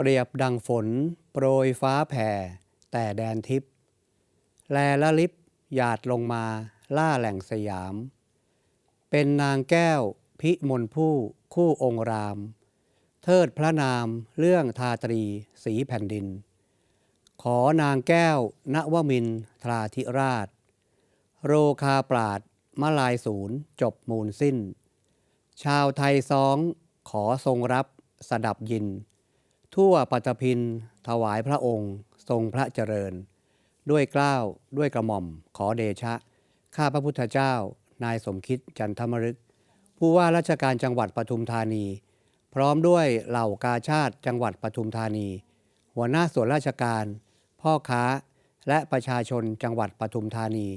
เปรียบดังฝน โปรยฟ้าแผ่ แต่แดนทิพย์แลละลิบหยาดลงมาล่าแหล่งสยาม เป็นนางแก้วพิมลผู้คู่องค์ราม เทิดพระนามเรื่องทาตรีสีแผ่นดิน ขอนางแก้วนวมินทราธิราช โรคาปราดมลายศูนย์จบมูลสิ้น ชาวไทยซ้องขอทรงรับสดับยิน ทั่วปัตพินถวายพระองค์ ทรงพระเจริญ ด้วยเกล้าวด้วยกระหม่อม ขอเดชะ ข้าพระพุทธเจ้า นายสมคิดจันทมฤกผู้ว่าราชการจังหวัดปทุมธานี พร้อมด้วยเหล่ากาชาติจังหวัดปทุมธานี หัวหน้าส่วนราชการ พ่อค้า และประชาชนจังหวัดปทุมธานี